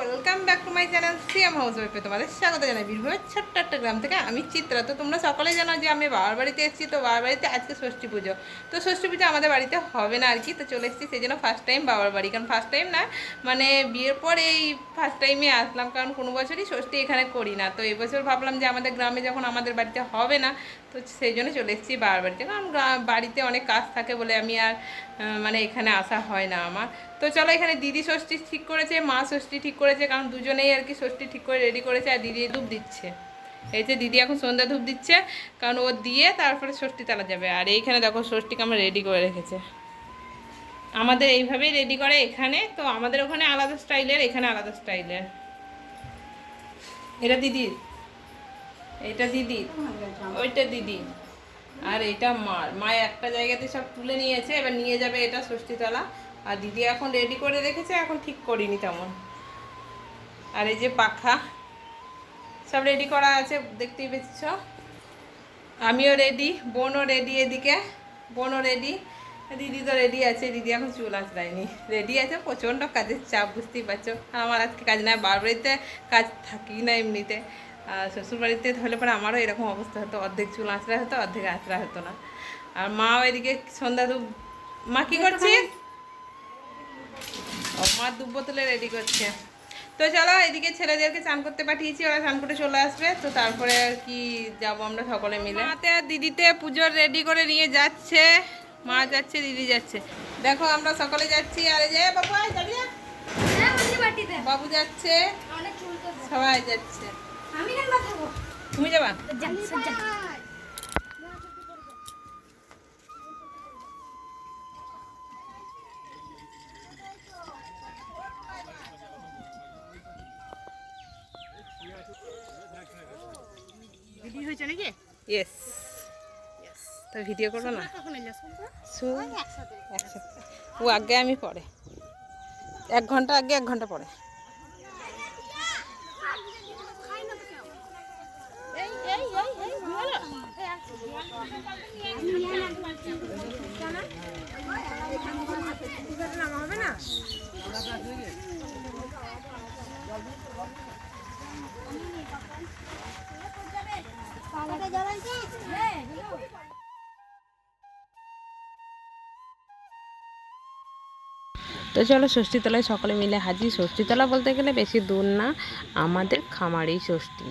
Welcome back to my channel CM house ওয়েপে তোমাদের স্বাগত জানাই। বীরভূমের ছোট্ট একটা গ্রাম থেকে আমি চিত্রা। তো তোমরা সকলেই জানো যে আমি বাবার বাড়িতে এসেছি, তো বাবার বাড়িতে আজকে ষষ্ঠী পুজো। তো ষষ্ঠী পুজো আমাদের বাড়িতে হবে না আর কি, তো চলে এসেছি সেই জন্য ফার্স্ট টাইম বাবার বাড়ি। কারণ ফার্স্ট টাইম না মানে বিয়ের পর এই ফার্স্ট টাইমে আসলাম, কারণ কোনো বছরই ষষ্ঠী এখানে করি না। তো এবছর ভাবলাম যে আমাদের গ্রামে যখন আমাদের বাড়িতে হবে না, তো সেই জন্য চলে এসেছি বাবার বাড়িতে। কারণ বাড়িতে অনেক কাজ থাকে বলে আমি আর মানে এখানে আসা হয় না আমার। তো চলো এখানে দিদি ষষ্ঠী ঠিক করেছে, মা ষষ্ঠী ঠিক করেছে, কারণ দুজনেই আর কি ষষ্ঠী ঠিক করে রেডি করেছে আর দিদি ধূপ দিচ্ছে। এই যে দিদি এখন সন্ধ্যা ধূপ দিচ্ছে, কারণ ও দিয়ে তারপরে ষষ্ঠী তালা যাবে। আর এইখানে দেখো ষষ্ঠীকে আমরা রেডি করে রেখেছে। আমাদের এইভাবেই রেডি করে এখানে, তো আমাদের ওখানে আলাদা স্টাইলের এখানে আলাদা স্টাইলের এটা দিদির এটা দিদি। ওইটা দিদি। আর এটা মার। মা একটা জায়গাতে সব তুলে নিয়েছে, এবার নিয়ে যাবে এটা ষষ্ঠীতলা আর দিদি এখন রেডি করে রেখেছে, এখন ঠিক করিনি তেমন। আর এই যে পাখা সব রেডি করা আছে দেখতেই পেয়েছ আমিও রেডি বোনও রেডি এদিকে বোনও রেডি দিদি তো রেডি আছে দিদি এখন চুল আঁচড়ায়নি। রেডি আছে প্রচণ্ড কাজের চাপ বুঝতেই পারছ। আর আমার আজকে কাজ বার বাড়িতে কাজ থাকি না এমনিতে। আর শ্বশুর বাড়িতে হলে পরে আমারও এরকম অবস্থা হতো অর্ধেক চুল আঁচড়া হতো অর্ধেক আঁচড়া হতো না। আর মাও এদিকে সন্ধ্যা ধূপ মা কী করছিস মা দুব বোতলে রেডি করছে। তো চলো এদিকে ছেলেদেরকে চান করতে পাঠিয়েছি ওরা চান করে চলে আসবে। তো তারপরে আর কি যাব আমরা সকলে মিলে। মাতে আর দিদিতে পুজোর রেডি করে নিয়ে যাচ্ছে। মা যাচ্ছে দিদি যাচ্ছে। দেখো আমরা সকলে যাচ্ছি। আর এই যে বাবু? হ্যাঁ। বাবু যাচ্ছে। সবাই যাচ্ছে। আমি তুমি যাবা? ভিডিও করো না? ও আগে আমি পরে। এক ঘণ্টা আগে এক ঘণ্টা পরে। হবে না? তো চলো ষষ্ঠীতলায় সকলে মিলে হাজির। ষষ্ঠীতলা বলতে গেলে বেশি দূর না, আমাদের খামারেই ষষ্ঠী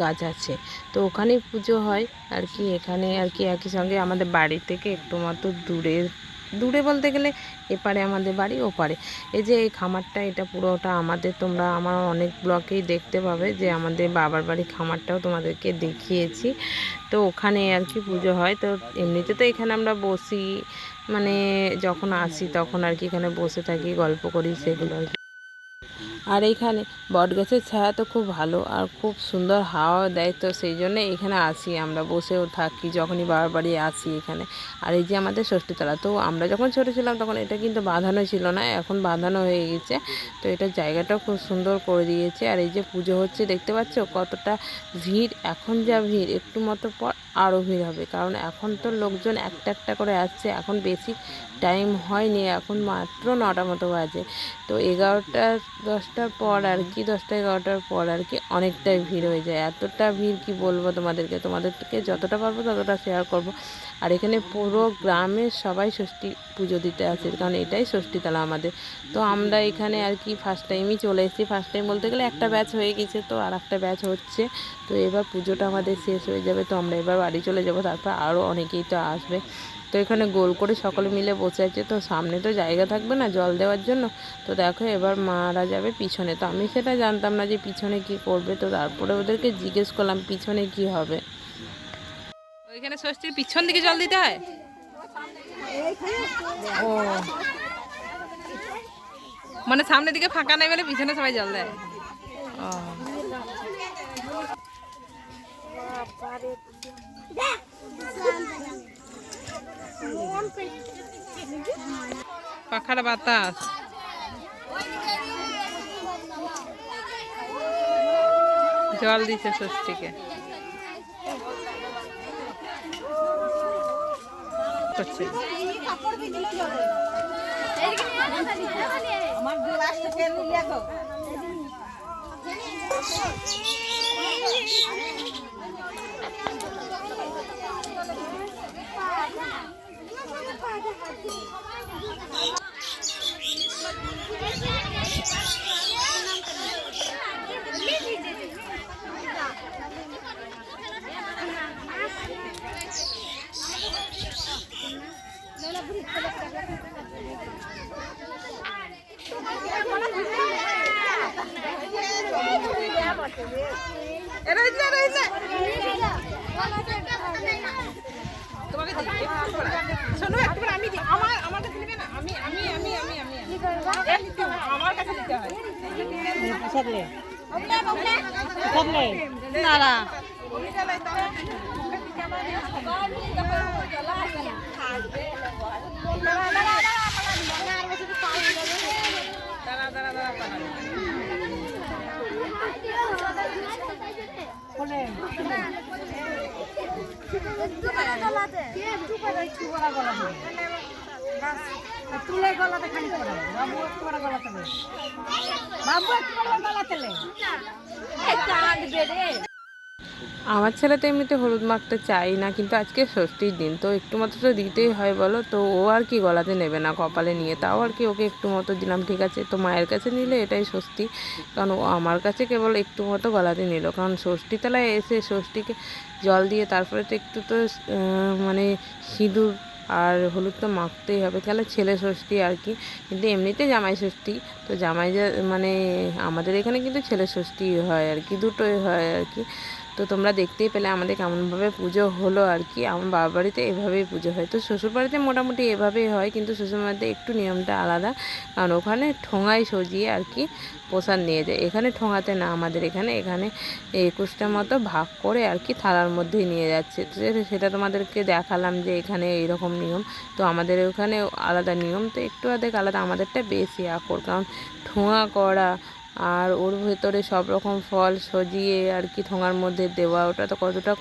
গাছ আছে। তো ওখানেই পুজো হয়, আর কি এখানে আর কি একই সঙ্গে আমাদের বাড়ি থেকে একটু মাত্র দূরে দূরে বলতে গেলে এপারে আমাদের বাড়ি, ওপারে। এই যে এই খামারটা, এটা পুরোটা আমাদের, তোমরা আমার অনেক ব্লকেই দেখতে পাবে যে আমাদের বাবার বাড়ি খামারটাও তোমাদেরকে দেখিয়েছি। তো ওখানে আর কি পুজো হয়। তো এমনিতে তো এখানে আমরা বসি মানে যখন আসি তখন আর কি এখানে বসে থাকি, গল্প করি, সেগুলো আর কি। আর এইখানে বটগাছের ছায়া তো খুব ভালো আর খুব সুন্দর হাওয়া দেয়, তো সেই জন্য এখানে আসি আমরা, বসেও থাকি, যখনই বাবার বাড়ি আসি এখানে। আর এই যে আমাদের ষষ্ঠীতলা, তো আমরা যখন ছোটো ছিলাম তখন এটা কিন্তু বাঁধানো ছিল না, এখন বাঁধানো হয়ে গেছে। তো এটা জায়গাটাও খুব সুন্দর করে দিয়েছে আর এই যে পুজো হচ্ছে, দেখতে পাচ্ছ কতটা ভিড়, এখন যা ভিড়, একটু মতো পর আরও ভিড় হবে। কারণ এখন তো লোকজন একটা একটা করে আসছে, এখন বেশি টাইম হয়নি, এখন মাত্র নটা মতো বাজে। তো এগারোটা দশটার পর আর কি, দশটা এগারোটার পর আর কি অনেকটাই ভিড় হয়ে যায়। এতটা ভিড় কি বলব তোমাদেরকে? তোমাদেরকে যতটা পারব ততটা শেয়ার করব। আর এখানে পুরো গ্রামের সবাই ষষ্ঠী পুজো দিতে আসে, কারণ এটাই ষষ্ঠীতলা আমাদের। তো আমরা এখানে আর কি ফার্স্ট টাইমই চলে এসেছি। ফার্স্ট টাইম বলতে গেলে একটা ব্যাচ হয়ে গেছে তো, আর একটা ব্যাচ হচ্ছে। তো এবার পুজোটা আমাদের শেষ হয়ে যাবে, তো আমরা এবার বাড়ি চলে যাব, তারপর আরও অনেকেই তো আসবে। তো এখানে গোল করে সকলে মিলে বসে আছে। তো সামনে তো জায়গা থাকবে না জল দেওয়ার জন্য। তো দেখো এবার মারা যাবে পিছনে। তো আমি সেটা জানতাম না যে পিছনে কি করবে। তো তারপরে ওদেরকে জিজ্ঞেস করলাম, পিছনে কি হবে? ওইখানে ষষ্ঠীর পিছন দিকে জল দিতে হয়? ও। মানে সামনের দিকে ফাঁকা নেই বলে পিছনে সবাই জল দেয়? ও। পাখার বাতাস। জল দিছে ষষ্ঠীকে। আমার গ্লাসটা কেন নিয়ে তোমাকে। শোনো একটু আমি। আমার আমার কাছে নিবে না আমি আমি আমি আমি আমি। একটু, আমার কাছে দিতে হয় দাঁড়া দাঁড়া দাঁড়া দাঁড়া। তুলে গলাতে খালি করে বাবু একটু করে গলাতে বাবু একটু করে গলাতে আমার ছেলে তো এমনিতে হলুদ মাখতে চাই না, কিন্তু আজকে ষষ্ঠীর দিন, তো একটু মতো তো দিতেই হয়, বলো? তো ও আর কি গলাতে নেবে না কপালে নিয়ে, তাও আর কি ওকে একটু মতো দিলাম, ঠিক আছে? তো মায়ের কাছে নিলে এটাই ষষ্ঠী, কারণ ও আমার কাছে কেবল একটু মতো গলাতে নিল, কারণ ষষ্ঠী তলায় এসে ষষ্ঠীকে জল দিয়ে তারপরে তো একটু তো মানে সিঁদুর আর হলুদ তো মাখতেই হবে, তাহলে ছেলে ষষ্ঠী আর কি, কিন্তু এমনিতে জামাই ষষ্ঠী, তো জামাই মানে আমাদের এখানে কিন্তু ছেলে ষষ্ঠী হয় আর কি, দুটোই হয় আর কি তো তোমরা দেখতেই পেলে আমাদের কেমনভাবে পুজো হলো আর কি। আমার বাবার বাড়িতে এভাবেই পুজো হয়। তো শ্বশুর বাড়িতে মোটামুটি এভাবেই হয়, কিন্তু শ্বশুর বাড়িতে একটু নিয়মটা আলাদা। কারণ ওখানে ঠোঙায় সজিয়ে আর কি প্রসাদ নিয়ে যায়। এখানে ঠোঙাতে না, আমাদের এখানে। এখানে একুশটা মতো ভাগ করে আর কি থালার মধ্যেই নিয়ে যাচ্ছে। তো সেটা তোমাদেরকে দেখালাম যে এখানে এইরকম নিয়ম। তো আমাদের ওখানে আলাদা নিয়ম। তো একটু আধেক আলাদা, আমাদেরটা বেশি আকর। কারণ ঠোঙা করা আর ওর ভেতরে সব রকম ফল সজিয়ে আর কি ঠোঙার মধ্যে দেওয়া, ওটা তো কতটা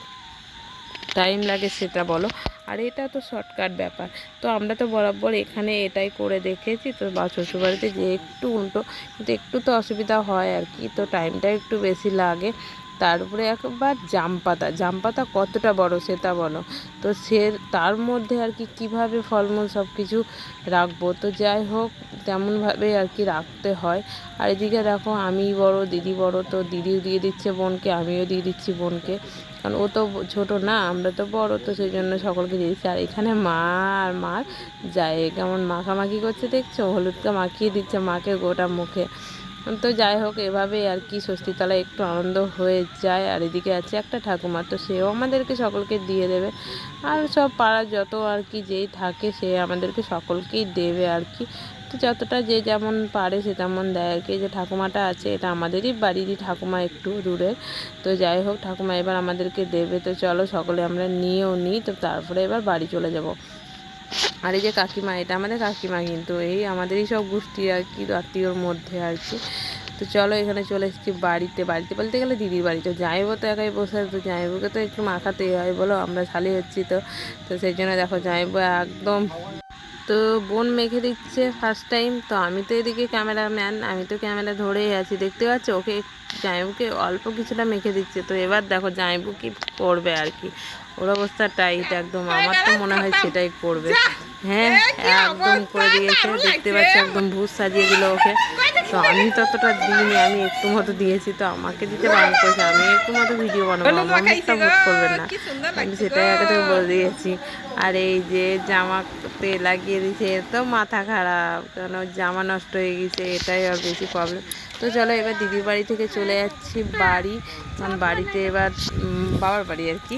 টাইম লাগে সেটা বলো। আর এটা তো শর্টকাট ব্যাপার। তো আমরা তো বরাবর এখানে এটাই করে দেখেছি, তো বা শ্বশুরবাড়িতে যে একটু উল্টো, কিন্তু একটু তো অসুবিধা হয় আর কি, তো টাইমটা একটু বেশি লাগে। তার উপরে একবার জাম পাতা জাম পাতা কতটা বড় সেটা বলো। তো সে, তার মধ্যে আর কি কীভাবে ফলমূল সব কিছু রাখব? তো যাই হোক তেমনভাবে আর কি রাখতে হয়। আর এদিকে দেখো, আমি বড়, দিদি বড়, তো দিদিও দিয়ে দিচ্ছে বোনকে, আমিও দিয়ে দিচ্ছি বোনকে। কারণ ও তো ছোট না, আমরা তো বড়, তো সেই জন্য সকলকে দিয়ে দিচ্ছি। আর এখানে মা আর মার যায় কেমন মাখামাখি করছে দেখছ? হলুদকে মাখিয়ে দিচ্ছে মাকে গোটা মুখে। তো যাই হোক, এভাবেই আর কি ষষ্ঠীতলায় একটু আনন্দ হয়ে যায়। আর এদিকে আছে একটা ঠাকুমা, তো সেও আমাদেরকে সকলকে দিয়ে দেবে। আর সব পাড়ার যত আর কি যেই থাকে, সে আমাদেরকে সকলকেই দেবে আর কি। তো যতটা যে যেমন পারে সে তেমন দেয় আর কি। যে ঠাকুমাটা আছে, এটা আমাদেরই বাড়িরই ঠাকুমা একটু দূরের তো যাই হোক, ঠাকুমা এবার আমাদেরকে দেবে। তো চলো, সকলে আমরা নিয়েও নিই। তো তারপরে এবার বাড়ি চলে যাব। আর এই যে কাকিমা, এটা আমাদের কাকিমা কিন্তু, এই আমাদেরই সব গোষ্ঠী আর কি, আত্মীয়র মধ্যে আর কি। তো চলো এখানে চলে এসেছি বাড়িতে বাড়িতে বলতে গেলে দিদির বাড়িতে। যাইবো তো একাই বসে তো যাইবোকে তো একটু মাখাতেই হয়, বলো আমরা শালি হচ্ছি তো। তো সেই জন্য দেখো যাইবো একদম। তো বোন মেখে দিচ্ছে ফার্স্ট টাইম তো আমি তো এদিকে ক্যামেরাম্যান আমি তো ক্যামেরা ধরেই আছি, দেখতে পাচ্ছ? ওকে জামাইবুকে অল্প কিছুটা মেখে দিচ্ছে। তো এবার দেখো জামাইবু কি করবে আর কি। ওর অবস্থা টাইট একদম। আমার তো মনে হয় সেটাই করবে। হ্যাঁ একদম করে দিয়েছে দেখতে পাচ্ছি একদম ভূত সাজিয়ে দিল ওকে। তো আমি ততটা দিইনি আমি একটু মতো দিয়েছি তো আমাকে দিতে বারণ করেছে। আমি একটু মতো ভিডিও বানাবো মুখটা ভূত করবেন না। আমি সেটাই আগে থেকে বলে দিয়েছি। আর এই যে জামাতে লাগিয়ে দিয়েছে তো মাথা খারাপ কেন জামা নষ্ট হয়ে গেছে এটাই আর বেশি প্রবলেম তো চলো এবার দিদির বাড়ি থেকে চলে যাচ্ছি বাড়ি। কারণ বাড়িতে এবার বাবার বাড়ি আর কি।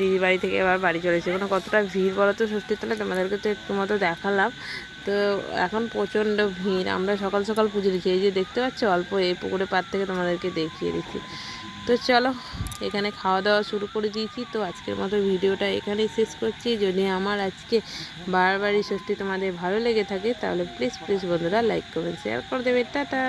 দিদির বাড়ি থেকে এবার বাড়ি চলে এসেছে। কোনো কতটা ভিড় বলো তো ষষ্ঠীর তলে তোমাদেরকে তো মতো দেখালাম। তো এখন প্রচণ্ড ভিড়, আমরা সকাল সকাল পুজো দিচ্ছি। এই যে দেখতে পাচ্ছ, অল্প এই পুকুরে পার থেকে তোমাদেরকে দেখিয়ে দিচ্ছি। তো চলো, এখানে খাওয়া দাওয়া শুরু করে দিয়েছি। তো আজকের মতো ভিডিওটা এখানেই শেষ করছি। যদি আমার আজকে বারবারই ষষ্ঠী তোমাদের ভালো লেগে থাকে, তাহলে প্লিজ প্লিজ বন্ধুরা লাইক করবেন শেয়ার করে দেবে। টাটা!